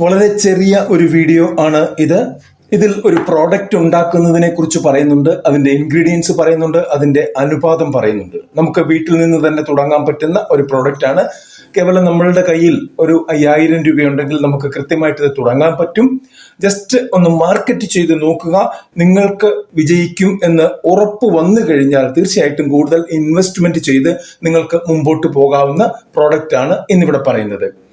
വളരെ ചെറിയ ഒരു വീഡിയോ ആണ് ഇത്. ഇതിൽ ഒരു പ്രോഡക്റ്റ് ഉണ്ടാക്കുന്നതിനെ കുറിച്ച് പറയുന്നുണ്ട് അതിന്റെ ഇൻഗ്രീഡിയൻസ് പറയുന്നുണ്ട് അതിന്റെ അനുപാതം പറയുന്നുണ്ട്. നമുക്ക് വീട്ടിൽ നിന്ന് തന്നെ തുടങ്ങാൻ പറ്റുന്ന ഒരു പ്രോഡക്റ്റ് ആണ്. കേവലം നമ്മളുടെ കയ്യിൽ ഒരു അയ്യായിരം രൂപയുണ്ടെങ്കിൽ നമുക്ക് കൃത്യമായിട്ട് ഇത് തുടങ്ങാൻ പറ്റും. ജസ്റ്റ് ഒന്ന് മാർക്കറ്റ് ചെയ്ത് നോക്കുക നിങ്ങൾക്ക് വിജയിക്കും എന്ന് ഉറപ്പ് വന്നു കഴിഞ്ഞാൽ തീർച്ചയായിട്ടും കൂടുതൽ ഇൻവെസ്റ്റ്മെന്റ് ചെയ്ത് നിങ്ങൾക്ക് മുമ്പോട്ട് പോകാവുന്ന പ്രോഡക്റ്റ് ആണ് ഇന്നിവിടെ പറയുന്നത്.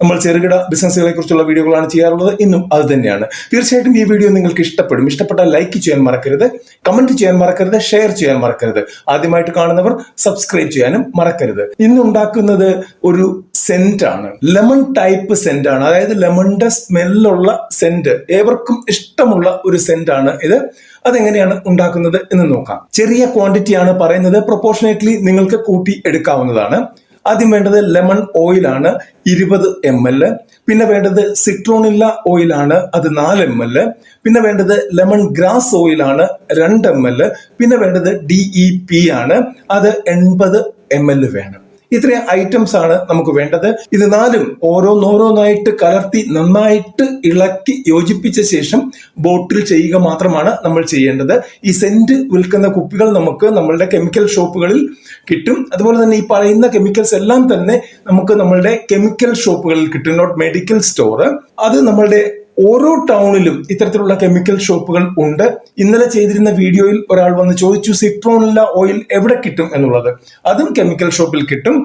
നമ്മൾ ചെറുകിട ബിസിനസ്സുകളെ കുറിച്ചുള്ള വീഡിയോകളാണ് ചെയ്യാറുള്ളത്. ഇന്നും അത് തന്നെയാണ്. തീർച്ചയായിട്ടും ഈ വീഡിയോ നിങ്ങൾക്ക് ഇഷ്ടപ്പെടും. ഇഷ്ടപ്പെട്ടാൽ ലൈക്ക് ചെയ്യാൻ മറക്കരുത്. കമന്റ് ചെയ്യാൻ മറക്കരുത്. ഷെയർ ചെയ്യാൻ മറക്കരുത്. ആദ്യമായിട്ട് കാണുന്നവർ സബ്സ്ക്രൈബ് ചെയ്യാനും മറക്കരുത്. ഇന്ന് ഉണ്ടാക്കുന്നത് ഒരു സെന്റ് ആണ്. ലെമൺ ടൈപ്പ് സെന്റ് ആണ്. അതായത് ലെമണിന്റെ സ്മെല്ലുള്ള സെന്റ് ഏവർക്കും ഇഷ്ടമുള്ള ഒരു സെന്റ് ആണ് ഇത്. അതെങ്ങനെയാണ് ഉണ്ടാക്കുന്നത് എന്ന് നോക്കാം. ചെറിയ ക്വാണ്ടിറ്റി ആണ് പറയുന്നത്. പ്രൊപ്പോർഷനേറ്റ്ലി നിങ്ങൾക്ക് കൂട്ടി എടുക്കാവുന്നതാണ്. ആദ്യം വേണ്ടത് ലെമൺ ഓയിൽ ആണ് ഇരുപത് എം എൽ. പിന്നെ വേണ്ടത് സിട്രോണില്ല ഓയിൽ ആണ് അത് നാല് എം എൽ. പിന്നെ വേണ്ടത് ലെമൺ ഗ്രാസ് ഓയിൽ ആണ് രണ്ട് എം എൽ. പിന്നെ വേണ്ടത് ഡി ഇ പി ആണ് അത് എൺപത് എം എൽ വേണം. ഇത്രയും ഐറ്റംസ് ആണ് നമുക്ക് വേണ്ടത്. ഇത് നാലും ഓരോന്നോരോന്നായിട്ട് കലർത്തി നന്നായിട്ട് ഇളക്കി യോജിപ്പിച്ച ശേഷം ബോട്ടിൽ ചെയ്യുക മാത്രമാണ് നമ്മൾ ചെയ്യേണ്ടത്. ഈ സെന്റ് വിൽക്കുന്ന കുപ്പികൾ നമുക്ക് നമ്മളുടെ കെമിക്കൽ ഷോപ്പുകളിൽ കിട്ടും. അതുപോലെ തന്നെ ഈ പറയുന്ന കെമിക്കൽസ് എല്ലാം തന്നെ നമുക്ക് നമ്മളുടെ കെമിക്കൽ ഷോപ്പുകളിൽ കിട്ടും. നോട്ട് മെഡിക്കൽ സ്റ്റോർ അത് നമ്മളുടെ ഓരോ ടൗണിലും ഇത്തരത്തിലുള്ള കെമിക്കൽ ഷോപ്പുകൾ ഉണ്ട്. ഇന്നലെ ചെയ്തിരുന്ന വീഡിയോയിൽ ഒരാൾ വന്ന് ചോദിച്ചു സിട്രോണില്ല ഓയിൽ എവിടെ കിട്ടും? എന്നുള്ളത്. അതും കെമിക്കൽ ഷോപ്പിൽ കിട്ടും.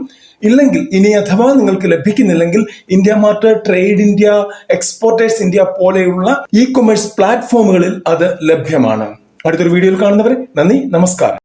ഇല്ലെങ്കിൽ ഇനി അഥവാ നിങ്ങൾക്ക് ലഭിക്കുന്നില്ലെങ്കിൽ India mart trade India exporters India പോലെയുള്ള ഇ കൊമേഴ്സ് പ്ലാറ്റ്ഫോമുകളിൽ അത് ലഭ്യമാണ്. അടുത്തൊരു വീഡിയോയിൽ കാണുന്നവരെ നന്ദി നമസ്കാരം.